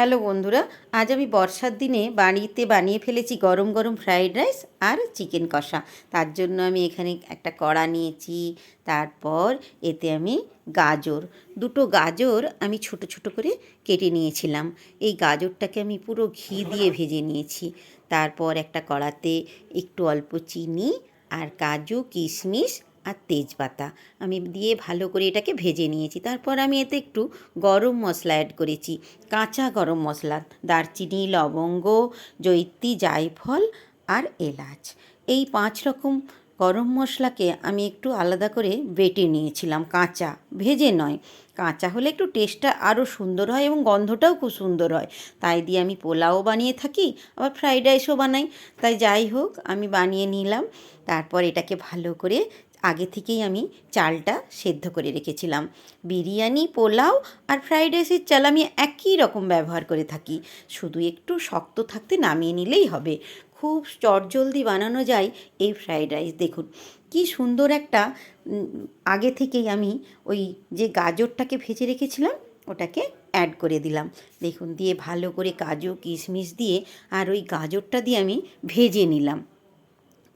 Hello বন্ধুরা, আজ আমি বর্ষার দিনে বাড়িতে বানিয়ে ফেলেছি গরম গরম ফ্রাইড রাইস আর চিকেন কষা। তার জন্য আমি এখানে একটা কড়া নিয়েছি, তারপর এতে আমি গাজর। দুটো গাজর আমি ছোট ছোট করে কেটে নিয়েছিলাম। এই গাজরটাকে আমি পুরো ঘি দিয়ে ভেজে নিয়েছি। তারপর একটা কড়াতে একটু অল্প চিনি আর কাজু কিশমিশ আর তেজপাতা। আমি দিয়ে ভালো করে এটাকে ভেজে নিয়েছি। তারপর আমি এতে একটু গরম মশলা অ্যাড করেছি। কাঁচা গরম মশলা, দারচিনি, লবঙ্গ জৈত্রী জায়ফল আর এলাচ। এই পাঁচ রকম গরম মশলাকে আমি একটু আলাদা করে বেটে নিয়েছিলাম। কাঁচা, ভেজে নয়। কাঁচা হলে একটু টেস্টটা আরও সুন্দর হয় এবং গন্ধটাও খুব সুন্দর হয়। তাই দিয়ে আমি পোলাও বানিয়ে থাকি, আবার ফ্রাইড রাইসও বানাই। তাই যাই হোক, আমি বানিয়ে নিলাম। তারপর এটাকে ভালো করে আগে থেকেই আমি চালটা সেদ্ধ করে রেখেছিলাম। বিরিয়ানি, পোলাও আর ফ্রাইড রাইসের চাল আমি একই রকম ব্যবহার করে থাকি। শুধু একটু শক্ত থাকতে নামিয়ে নিলেই হবে। খুব চটজলদি বানানো যায় এই ফ্রাইড রাইস, দেখুন। কি সুন্দর একটা আগে থেকেই আমি ওই যে গাজরটাকে ভেজে রেখেছিলাম, ওটাকে অ্যাড করে দিলাম। দেখুন, দিয়ে ভালো করে কাজু, কিশমিশ দিয়ে আর ওই গাজরটা দিয়ে আমি ভেজে নিলাম।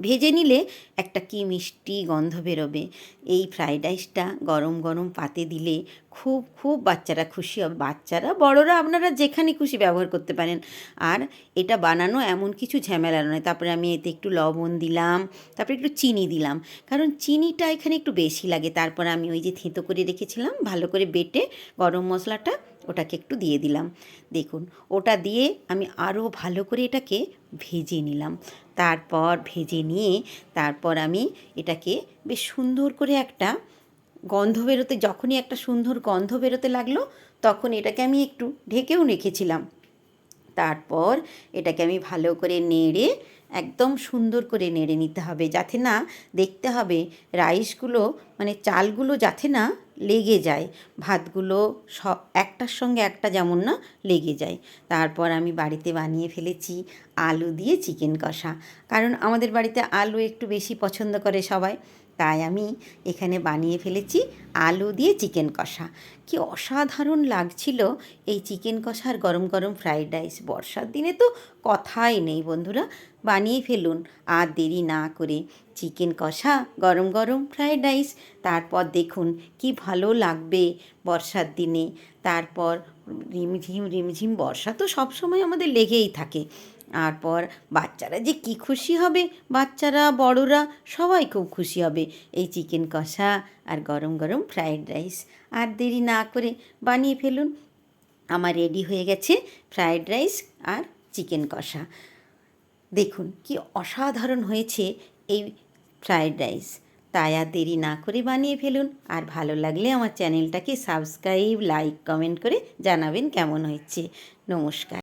ভেজে নিলে একটা কি মিষ্টি গন্ধ বেরোবে। এই ফ্রাইড রাইসটা গরম গরম পাতে দিলে খুব খুব বাচ্চারা খুশি হবে। বাচ্চারা, বড়রা, আপনারা যেখানে খুশি ব্যবহার করতে পারেন। আর এটা বানানো এমন কিছু ঝামেলা নয়। তারপরে আমি এতে একটু লবণ দিলাম, তারপরে একটু চিনি দিলাম। কারণ চিনিটা এখানে একটু বেশি লাগে। তারপর আমি ওই যে থেঁতো করে রেখেছিলাম, ভালো করে বেটে গরম মশলাটা ওটাকে একটু দিয়ে দিলাম। দেখুন, ওটা দিয়ে আমি আরও ভালো করে এটাকে ভেজে নিলাম। তারপর ভেজে নিয়ে তারপর আমি এটাকে বেশ সুন্দর করে একটা গন্ধ বেরোতে, যখনই একটা সুন্দর গন্ধ বেরোতে লাগল, তখন এটাকে আমি একটু ঢেকেও রেখেছিলাম। তারপর এটাকে আমি ভালো করে নেড়ে, একদম সুন্দর করে নেড়ে নিতে হবে। যাতে না দেখতে হবে, রাইসগুলো মানে চালগুলো যাতে না লেগে যায়। ভাতগুলো স, একটার সঙ্গে একটা যেমন না, লেগে যায়। তারপর আমি বাড়িতে বানিয়ে ফেলেছি আলু দিয়ে চিকেন কষা। কারণ আমাদের বাড়িতে আলু একটু বেশি পছন্দ করে সবাই। তাই আমি এখানে বানিয়ে ফেলেছি আলু দিয়ে চিকেন কষা। কি অসাধারণ লাগছিল এই চিকেন কষার গরম গরম ফ্রাইড রাইস। বর্ষার দিনে তো কথাই নেই বন্ধুরা, বানিয়ে ফেলুন। আর দেরি না করে চিকেন কষা, গরম গরম ফ্রাইড রাইস, তারপর দেখুন কি ভালো লাগবে বর্ষার দিনে। তারপর রিমঝিম রিমঝিম বর্ষা তো সবসময় আমাদের লেগেই থাকে। তারপর বাচ্চারা যে কি খুশি হবে, বাচ্চারা, বড়রা সবাই খুব খুশি হবে। এই চিকেন কষা আর গরম গরম ফ্রায়েড রাইস আর দেরি না করে বানিয়ে ফেলুন। আমার রেডি হয়ে গেছে ফ্রায়েড রাইস আর চিকেন কষা। দেখুন কি অসাধারণ হয়েছে এই ফ্রায়েড রাইস তাই আর দেরি না করে বানিয়ে ফেলুন। আর ভালো লাগলে আমার চ্যানেলটাকে সাবস্ক্রাইব লাইক কমেন্ট করে জানাবেন কেমন হয়েছে। নমস্কার।